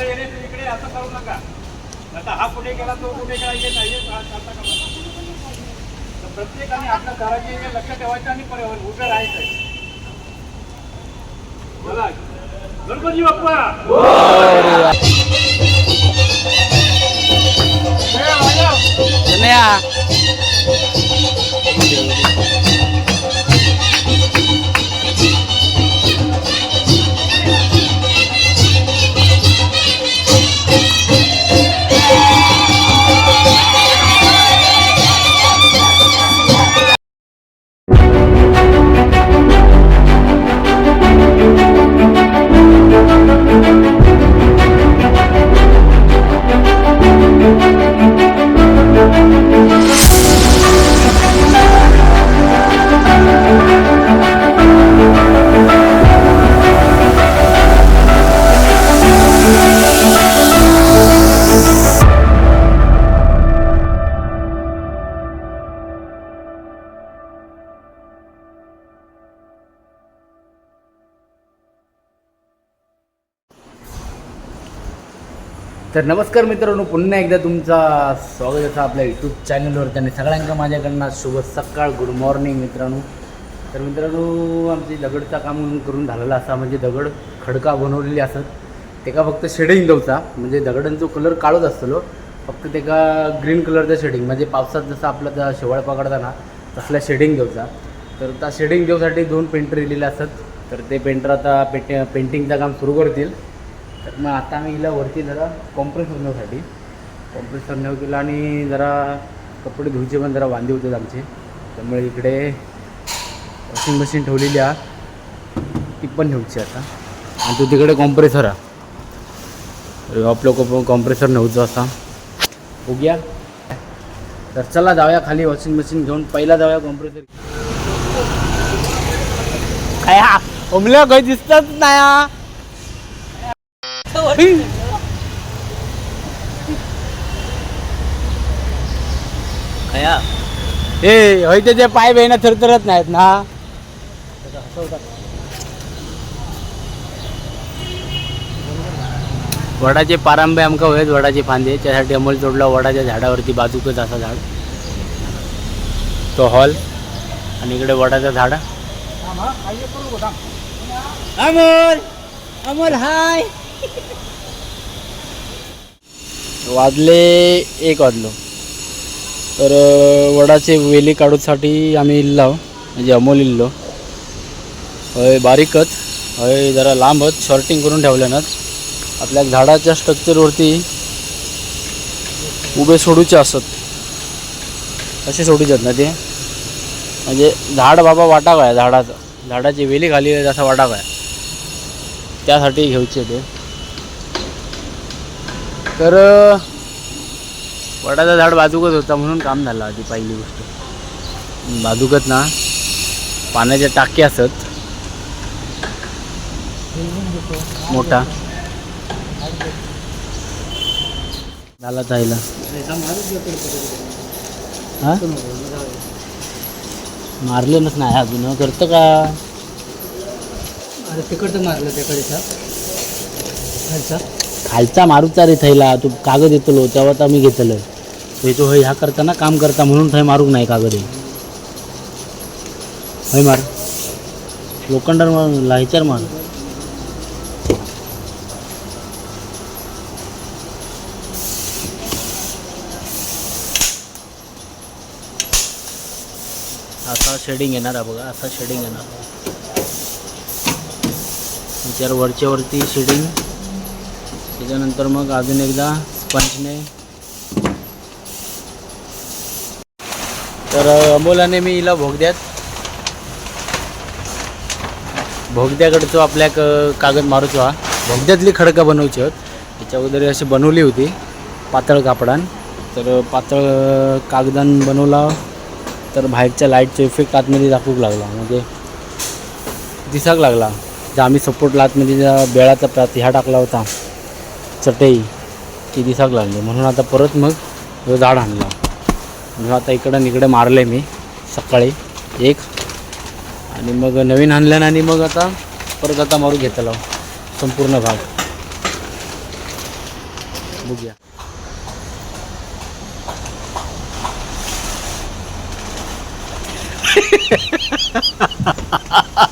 इकडे येणे तू इकडे असं करू नका. आता हा पुढे गेला तो पुढे गेला हे नाही तर प्रत्येकाने आपल्या घराचे हे लक्ष ठेवायचं आणि पर्यावरण उभं राहायचं बोला. गणपती बाप्पा! तर नमस्कार मित्रांनो पुन्हा एकदा तुमचा स्वागत आहे आपल्या यूट्यूब चॅनलवरती आणि सगळ्यांना माझ्याकडनं शुभ सकाळ गुड मॉर्निंग मित्रांनो. तर मित्रांनो आमची दगडचा काम करून झालेला असा म्हणजे दगड खडका बनवलेली असत. तेका फक्त शेडिंग देऊचा म्हणजे दगडांचो कलर काळोच असतलो फक्त तेका ग्रीन कलरचं शेडिंग म्हणजे पावसात जसं आपलं त्या शेवाळ पकडताना तसल्या शेडिंग देऊचा तर त्या शेडिंग देऊसाठी दोन पेंटर दिलेले असत. तर ते पेंटर आता पेंट पेंटिंगचं काम सुरू करतील. तर मग आता आम्ही हिला वरती जरा कॉम्प्रेस करण्यासाठी कॉम्प्रेस करण्यावर केलं आणि जरा कपडे धुयचे पण जरा वांदे होते आमचे. त्यामुळे इकडे वॉशिंग मशीन ठेवलेली आहे. ती पण ठेवची आता. आणि तो तिकडे कॉम्प्रेसर आहे. आपलं कॉम्प्रेसर नव्हतं असा उग्या तर चला जाऊया खाली वॉशिंग मशीन घेऊन. पहिला जाऊया कॉम्प्रेसर काय हा काही दिसतच नाही हा. ए होय त्याचे पाय बेना थरथरत नाहीत ना. वडाचे पारंबे आमका होयत वडाचे फांदे. त्यासाठी अमोल जोडला वडाच्या झाडावरती बाजूकच असा झाड. तो हॉल. आणि इकडे वडाचं झाड. अमोल! अमोल हाय! वाजले एक वाजलो. तर वडाचे वेली काढूसाठी आम्ही इल्लो म्हणजे अमोल इल्लो. हय बारीकच. हय जरा लांबच. शॉर्टिंग करून ठेवल्यानंच आपल्या झाडाच्या स्ट्रक्चरवरती उभे सोडूचे असत. असे सोडूचे आहेत ना ते? म्हणजे झाड बाबा वाटा काय झाडाचं. झाडाची वेली खाली जसा वाटा काय त्यासाठी घ्यायचे ते. तर वडाचं झाड बाजूकच होता म्हणून काम झालं आधी पहिली गोष्ट. बाजूकच ना पाण्याच्या टाकी असत. मोठा. झाला जायला हा? मारलेलंच नाही अजून करतं का? तिकडचं मारलं त्याकडे खालचा मारूचा रे थैला तू कागद येतलो तेव्हा तर आम्ही घेतलं. हे तो ह्या करताना काम करता म्हणून थंय मारूक नाही कागद हे. हय मार. लोखंडार मार लायच्यार मार. असा शेडिंग येणार आहे बघा असा शेडिंग येणार. त्याच्यावर वरच्या वरती शेडिंग त्याच्यानंतर मग अजून एकदा स्पंजने. तर अमोलाने मी हिला भोगद्यात भोगद्याकडचो आपल्या क- कागद मारूचो हा. भोगद्यातली खडकं बनवची होत. त्याच्या अगोदर अशी बनवली होती पातळ कापडान. तर पातळ कागदान बनवला. तर बाहेरच्या लाईटचा इफेक्ट आतमध्ये दाखवूक लागला. म्हणजे दिसाक लागला. जे आम्ही सपोर्टला आतमध्ये ज्या बेळाचा प्रात ह्या टाकला होता. चटई ती दिसाक लागली. म्हणून आता परत मग झाड आणला. म्हणून आता इकडं निकडे मारले मी सकाळी एक. आणि मग नवीन आणल्यानं आणि मग आता परत आता मारू घेतला संपूर्ण भाग. बघूया.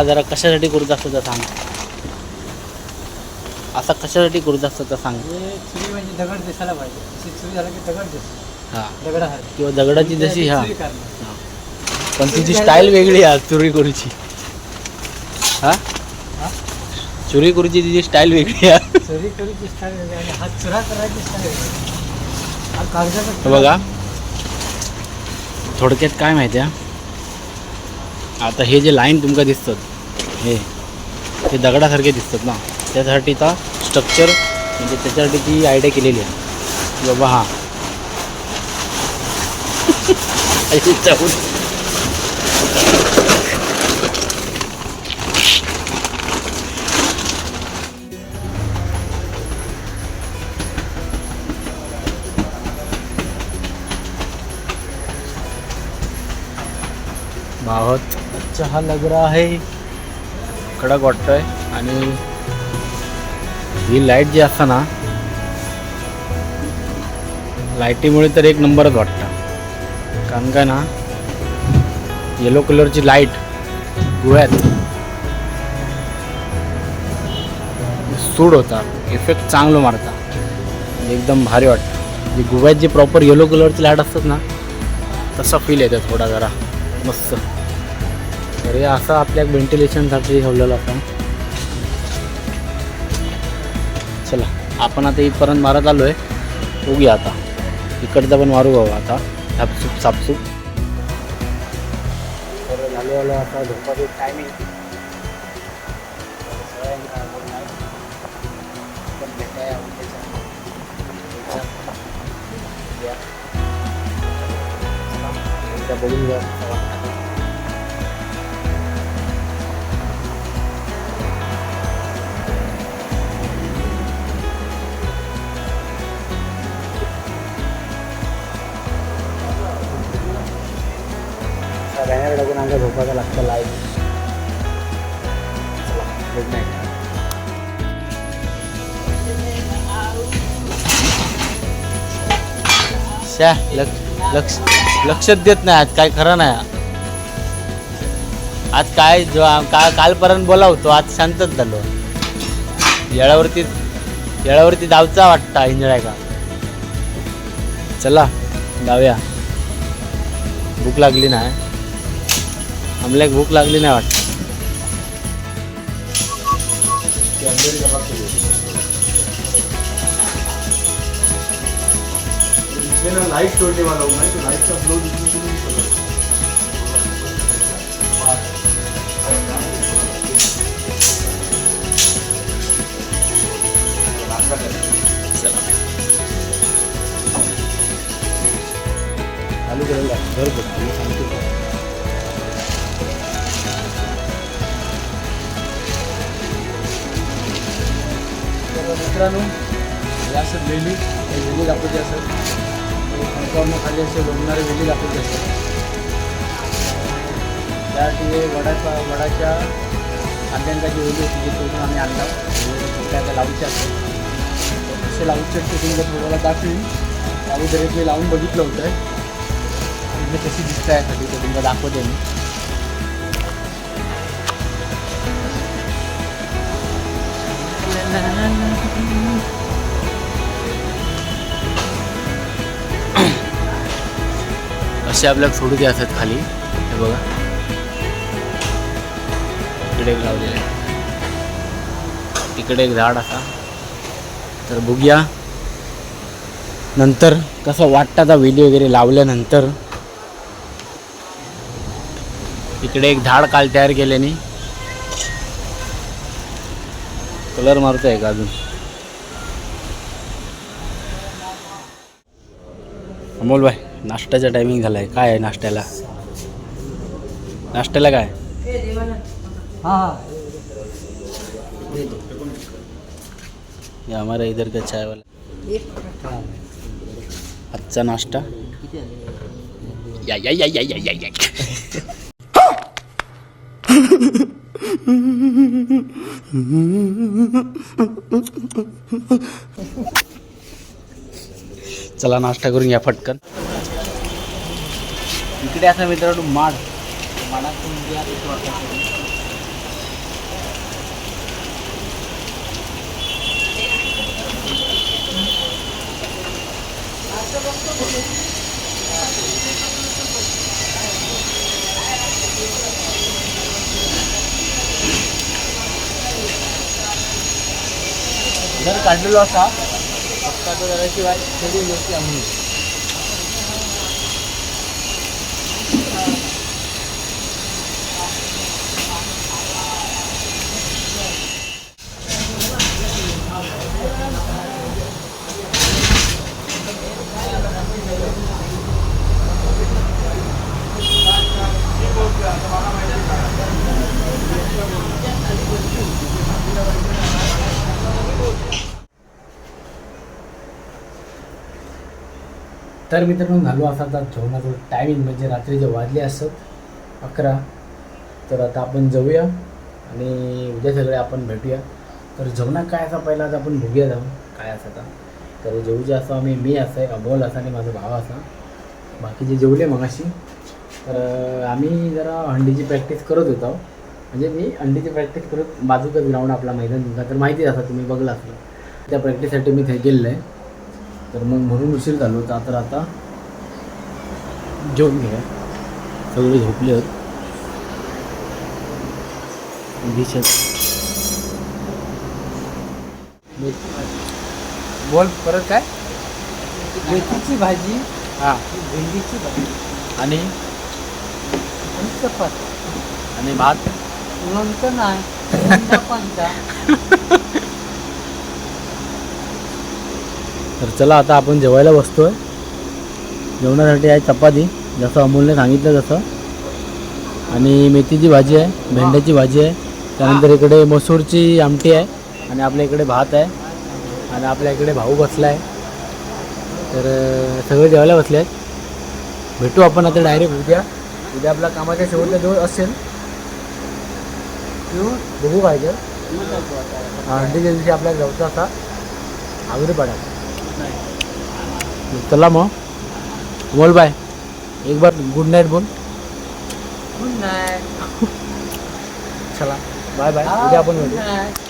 ह्या जरा कशासाठी करूच असतं तर सांग. असा कशासाठी करूच असतं तर सांग. हे चुरी म्हणजे दगड दिसायला पाहिजे. अशी चुरी झाला की दगड दिसतो. हां. किंवा दगडाची जशी हा. पण तुझी स्टाईल वेगळी आहे चुरी करूची हा? हा? चुरी करूची तिची स्टाईल वेगळी आहे. चोरी करूची स्टाईल वेगळी आणि हा चुरा करायची स्टाईल हा हे बघा. थोडक्यात काय माहिती आहे? आता हे जे लाईन तुमका दिसतात हे हे दगडासारखे दिसतात ना. त्यासाठीचा स्ट्रक्चर म्हणजे त्याच्यासाठी ती आयडिया केलेली आहे. बाबा हा. बहुत अच्छा लग रहा है. कडक वाटतंय आणि ही लाइट जी असतं ना लाईटीमुळे तर एक नंबरच वाटतं. कारण काय ना येलो कलरची लाइट गोव्यात सूड होता इफेक्ट चांगलं मारता म्हणजे एकदम भारी वाटतं. जे गोव्यात जे प्रॉपर येलो कलरची लाइट असतात ना तसा फील येतं थोडा जरा मस्त. तर हे असं आपल्या व्हेंटिलेशनसाठी ठेवलेलं आपण. चला आपण आता इथपर्यंत मारत आलो आहे बघूया आता. इकडचं पण मारू बाबा आता. सापसूप सापसूप. तर झालो आलो आता झोपाचे टायमिंग बघून घ्या. बघा आमच्या झोपायला लागतं लाईव्ह गुड नाईट त्या लक्ष लक्ष लक्षच देत नाही आज काय खरं नाही. आज काय जो का कालपर्यंत बोलावतो आज शांतच झालो. येळावरती येळावरती धावचा वाटता इंजळाय का? चला जाऊया भूक लागली नाही आमल्याक भूक लागली नाही वाटत. लाइट सोडली मला माहिती लाईटचा फ्लो दिसून चला चालू करायला घर बघतो सांगतो. मित्रांनो हे असं वेली हे वेली दाखवते असं खाली असे लोंबणारे वेली दाखवते असं त्यासाठी हे वडाच्या वडाच्या कांद्यांचा जी वेली होती ती तोडून आम्ही आणला त्या लावूचे असतात कसे लावूचे ते तुमच्या थोड्याला दाखवीन. लावू एक मी लावून बघितलं होतं. म्हणजे कशी दिसत आहे साठी ते तुम्हाला दाखवते मी. असे आपल्याला सोडू दे असतात खाली हे बघा. इकडे एक लावलेलं आहे. तिकडे एक झाड असा. तर बघूया. नंतर कसं वाटतं आता वेली वगैरे लावल्यानंतर. इकडे एक झाड काल तयार केल्याने. कलर मारतोय का अजून. अमोल भाई. नाश्त्याचा टायमिंग झालाय. काय आहे नाश्त्याला? नाश्त्याला काय? हा हा. ये हमारा इधर का चाय वाला. आजचा नाश्ता? या या या या या या या. चला नाश्ता करून या फटकन इकडे असा मित्रांनो माड. माडातून जर काढलेलो असा फक्त तो जराशिवाय सगळी गोष्टी आम्ही तर मित्रांनो झालो असा आता जेवणाचं टायमिंग म्हणजे रात्रीचे वाजले असत अकरा. तर आता आपण जाऊया आणि उद्या सगळे आपण भेटूया. तर जेवणा काय असा पहिला आता आपण बघूया जाऊन काय असं आता. तर जेवूचे असं आम्ही मी असं आहे अमोल असा आणि माझा भाव असा. बाकीचे जेवले मगाशी तर आम्ही जरा हंडीची प्रॅक्टिस करत होतो. म्हणजे मी हंडीची प्रॅक्टिस करत बाजूकच ग्राउंड आपला मैदान तुमचा तर माहितीच असा तुम्ही बघला असलं त्या प्रॅक्टिससाठी मी ते गेलेलं आहे. तर मग म्हणून उशीर झालो होता. तर आता जेवून घ्या सगळे झोपले बोल परत काय? मेथीची भाजी हां. भेंडीची भाजी. आणि? आणि चपाती. आणि भात? लोणचं नाही तर चला आता आपण जेवायला बसतो आहे जेवणासाठी आहे चपाती जसं अमोलने सांगितलं तसं. आणि मेथीची भाजी आहे भेंड्याची भाजी आहे. त्यानंतर इकडे मसूरची आमटी आहे आणि आपल्या इकडे भात आहे. आणि आपल्या इकडे भाऊ बसला आहे तर सगळे जेवायला बसले आहेत भेटू आपण आता डायरेक्ट उद्या. उद्या आपला कामाच्या शेवटचा दिवस असेल. बघू पाहिजे. हंडीच्या दिवशी आपल्याला जाऊचा असा आगरी पडा चला मग. बोल बाय. एक बार गुड नाईट बोल. गुड नाईट चला. बाय बाय उद्या आपण भेटू.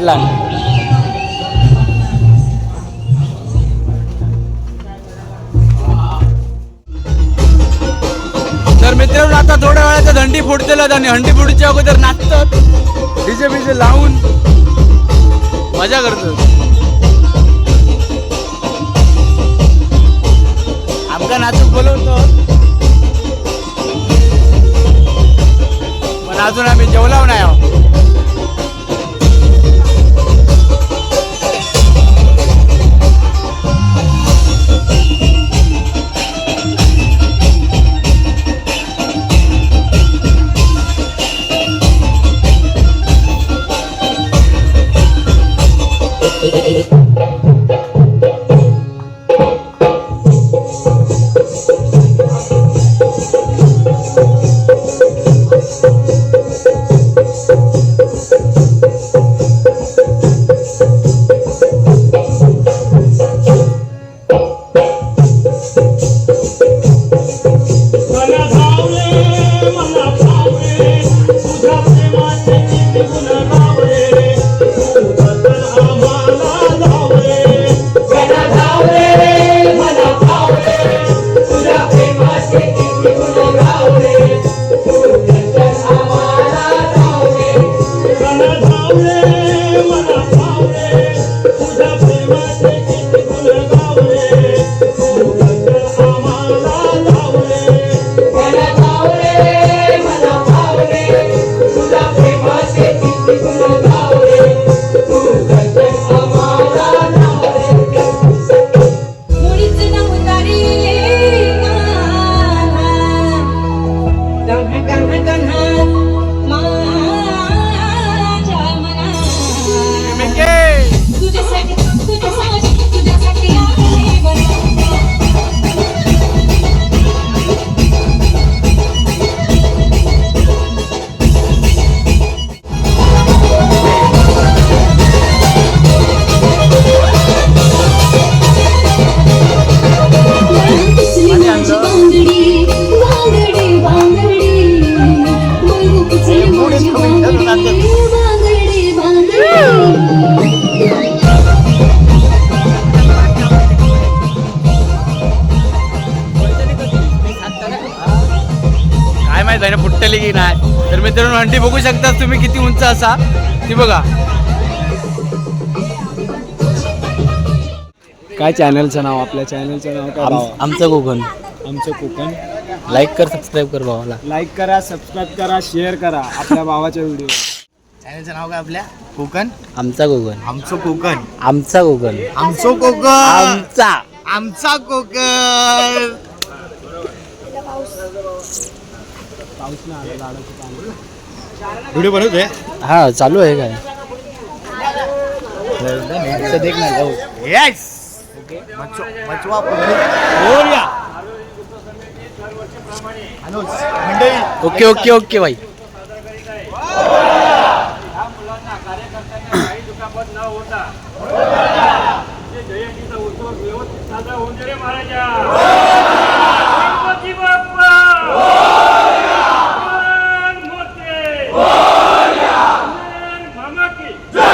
वडला तर मित्रांनो आता थोड्या वेळात हंडी फुटतेला आणि हंडी फुटीच्या अगोदर नाचतात. डीजे बीजे लावून मजा करतो आमका नाचूक बोलवतो. पण अजून आम्ही जेवलाव नाही आहोत हंडी बघू शकता तुम्ही किती उंच असा. ती बघा. काय चॅनलचं नाव? आपल्या चॅनलचं नाव काय भावा? आमचं कोकण. आमचं कोकण. लाईक कर सबस्क्राईब कर भावाला. लाईक करा सबस्क्राईब करा शेअर करा आपल्या भावाच्या व्हिडिओ चॅनलचं नाव काय आपल्या? कोकण? आमचा कोकण. आमचं कोकण. आमचा कोकण. आमचं कोकण. आमचा. आमचा कोकण. पाऊस नाही आला झाडाचं व्हिडिओ बनवतोय? हा चालू आहे काय? देख ना जाऊ येस मचवा मंडळी. ओके ओके ओके भाई ह्या কি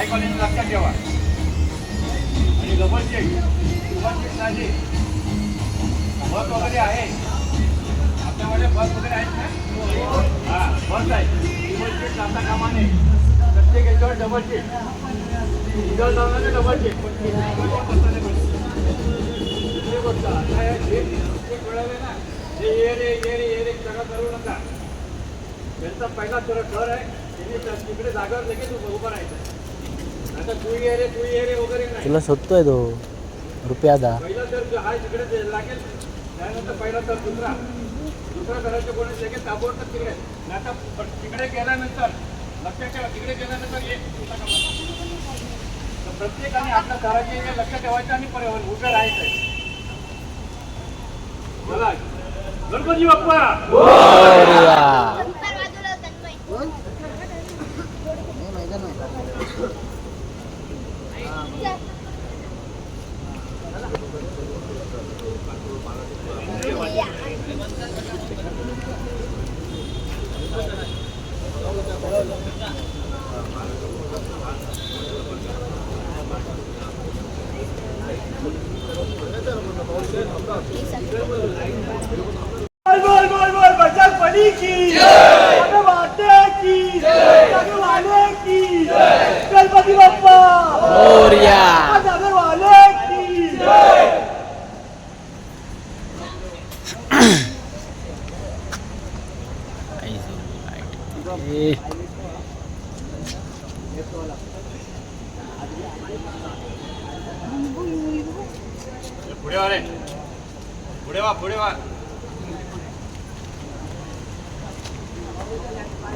तुम्हाला ना लक्षात ठेवा. आणि डबल चेक डबल चेक नाही बस वगैरे आहे. आपल्याकडे बस वगैरे आहेत ना? हां बस आहे. डबल चेक जाता कामा नये प्रत्येक याच्यावर double check diesel double check पण बसता नाही आता हे मिळाले ना ते ये रे ये रे ये रे सगळं करू नका. त्यांचा पहिला थोडा ठर आहे. त्यांनी तिकडे जागेवर लगेच उभं राहायचं. तुला शोधतोय तो रुपया दा. पहिला तर जो आहे तिकडे ते लागेल. त्यानंतर पहिला तर दुसरा. दुसरा करायचं कोणी लगेच ताबडतोब तिकडे. आणि आता प- तिकडे गेल्यानंतर लक्षात ठेवा तिकडे गेल्यानंतर ये. तर प्रत्येकाने आपल्या घराचे हे लक्ष ठेवायचं आणि पर्यावरण उभं राहायचं चला गणपती बाप्पा!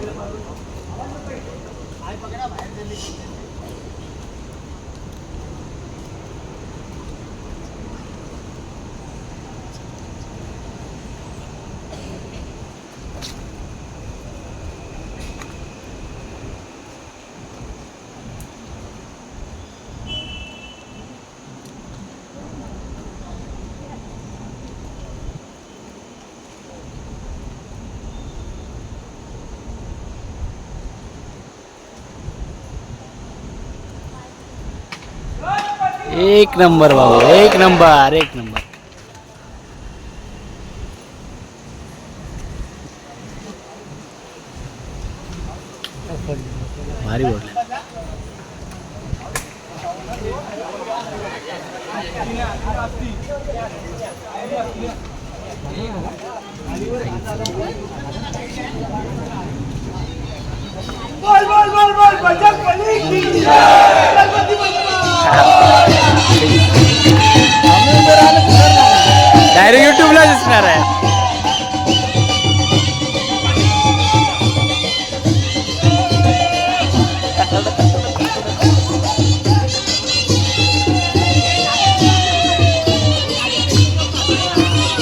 आहे. एक नंबर भाऊ एक नंबर एक नंबर भारी बोलले बोल बोल बोल बोल बजरंग बली की जय गणपती बाप्पा डायरेक्ट युट्यूबला दिसणार आहे.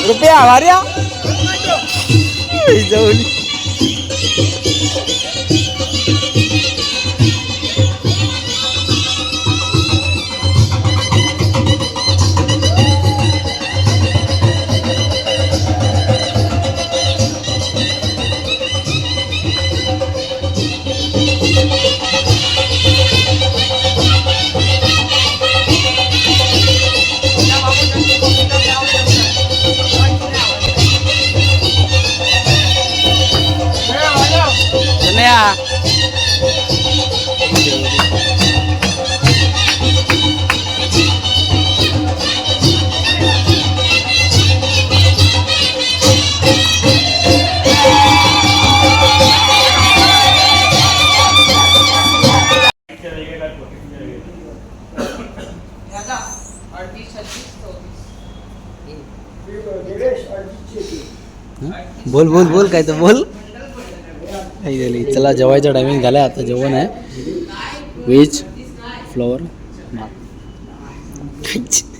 रुपया आभार्या जाऊन बोल बोल बोल काय तर बोल. काही झाली चला जेवायचा टायमिंग झाला आता जेवण आहे. Veg flower